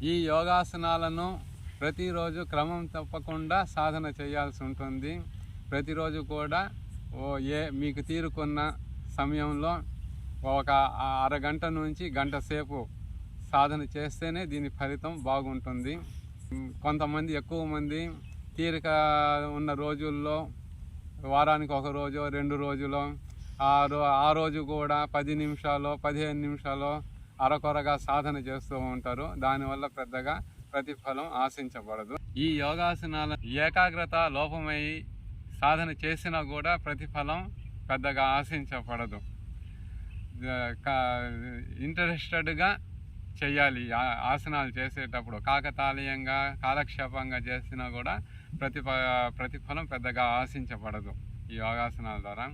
ఈ యోగాసనాలను ప్రతిరోజు క్రమం తప్పకుండా సాధన చేయాల్సి ఉంటుంది. ప్రతిరోజు కూడా ఓ ఏ మీకు తీరుకున్న సమయంలో ఒక అరగంట నుంచి గంట సేపు సాధన చేస్తేనే దీని ఫలితం బాగుంటుంది. కొంతమంది ఎక్కువ మంది తీరిక ఉన్న రోజుల్లో వారానికి ఒక రోజు రెండు రోజులు ఆ రో ఆ రోజు కూడా పది నిమిషాలు పదిహేను నిమిషాలు అరకొరగా సాధన చేస్తూ ఉంటారు. దానివల్ల పెద్దగా ప్రతిఫలం ఆశించబడదు. ఈ యోగాసనాల ఏకాగ్రత లోపమై సాధన చేసినా కూడా ప్రతిఫలం పెద్దగా ఆశించబడదు. ఇంట్రెస్టెడ్గా చేయాలి ఆ- ఆసనాలు చేసేటప్పుడు కాకతాళీయంగా కాలక్షేపంగా చేసినా కూడా ప్రతిఫ ప్రతిఫలం పెద్దగా ఆశించబడదు ఈ యోగాసనాల ద్వారా.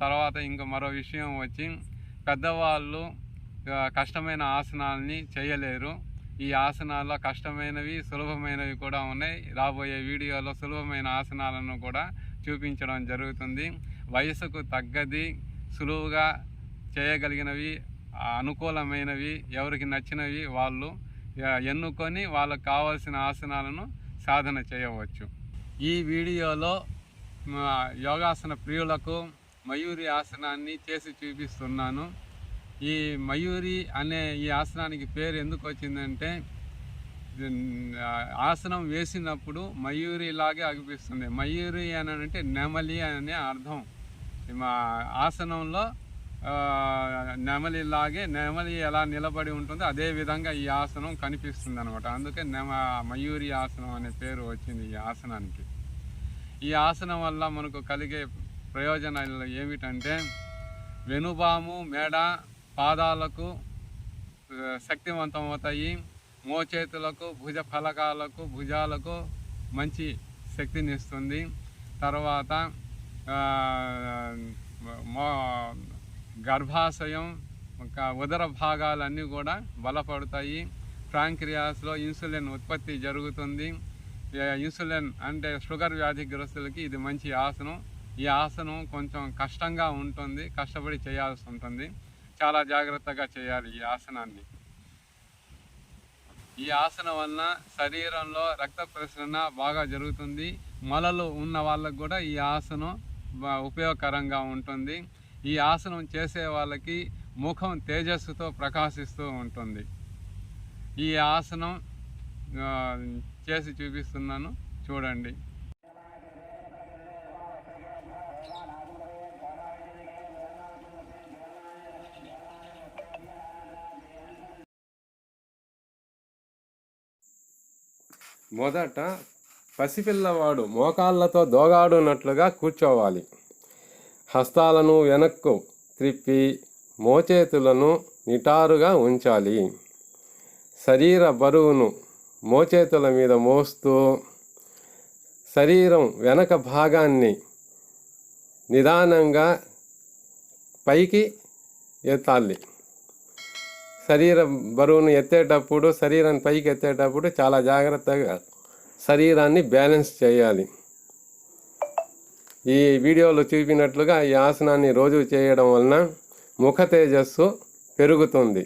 తర్వాత ఇంకో మరో విషయం వచ్చి పెద్దవాళ్ళు కష్టమైన ఆసనాలని చేయలేరు. ఈ ఆసనాల్లో కష్టమైనవి సులభమైనవి కూడా ఉన్నాయి. రాబోయే వీడియోలో సులభమైన ఆసనాలను కూడా చూపించడం జరుగుతుంది. వయసుకు తగ్గది సులువుగా చేయగలిగినవి అనుకూలమైనవి ఎవరికి నచ్చినవి వాళ్ళు ఎన్నుకొని వాళ్ళకు కావాల్సిన ఆసనాలను సాధన చేయవచ్చు. ఈ వీడియోలో యోగాసన ప్రియులకు మయూరి ఆసనాన్ని చేసి చూపిస్తున్నాను. ఈ మయూరి అనే ఈ ఆసనానికి పేరు ఎందుకు వచ్చిందంటే ఆసనం వేసినప్పుడు మయూరి లాగే అనిపిస్తుంది. మయూరి అని అంటే నెమలి అనే అర్థం. మా ఆసనంలో నెమలిలాగే నెమలి ఎలా నిలబడి ఉంటుందో అదే విధంగా ఈ ఆసనం కనిపిస్తుంది అనమాట అందుకే నెమ మయూరి ఆసనం అనే పేరు వచ్చింది ఈ ఆసనానికి. ఈ ఆసనం వల్ల మనకు కలిగే ప్రయోజనాలు ఏమిటంటే వెనుబాము మేడ పాదాలకు శక్తివంతం అవుతాయి మోచేతులకు భుజ ఫలకాలకు భుజాలకు మంచి శక్తినిస్తుంది. తర్వాత మో గర్భాశయం ఉదర భాగాలన్నీ కూడా బలపడతాయి. ఫ్రాంక్రియాస్లో ఇన్సులిన్ ఉత్పత్తి జరుగుతుంది. ఇన్సులిన్ అంటే షుగర్ వ్యాధిగ్రస్తులకి ఇది మంచి ఆసనం. ఈ ఆసనం కొంచెం కష్టంగా ఉంటుంది కష్టపడి చేయాల్సి ఉంటుంది. చాలా జాగ్రత్తగా చేయాలి ఈ ఆసనాన్ని. ఈ ఆసనం వలన శరీరంలో రక్త ప్రసరణ బాగా జరుగుతుంది. మొలలు ఉన్న వాళ్ళకు కూడా ఈ ఆసనం ఉపయోగకరంగా ఉంటుంది. ఈ ఆసనం చేసే వాళ్ళకి ముఖం తేజస్సుతో ప్రకాశిస్తూ ఉంటుంది. ఈ ఆసనం చేసి చూపిస్తున్నాను. చూడండి. మొదట పసిపిల్లవాడు మోకాళ్ళతో దోగాడునట్లుగా కూర్చోవాలి. హస్తాలను వెనక్కు త్రిప్పి మోచేతులను నిటారుగా ఉంచాలి. శరీర బరువును మోచేతుల మీద మోస్తూ శరీరం వెనక భాగాన్ని నిదానంగా పైకి ఎత్తాలి. శరీర బరువును ఎత్తేటప్పుడు శరీరాన్ని పైకి ఎత్తేటప్పుడు చాలా జాగ్రత్తగా శరీరాన్ని బ్యాలెన్స్ చేయాలి. ఈ వీడియోలో చూపినట్లుగా ఈ ఆసనాన్ని రోజు చేయడం వలన ముఖ తేజస్సు పెరుగుతుంది.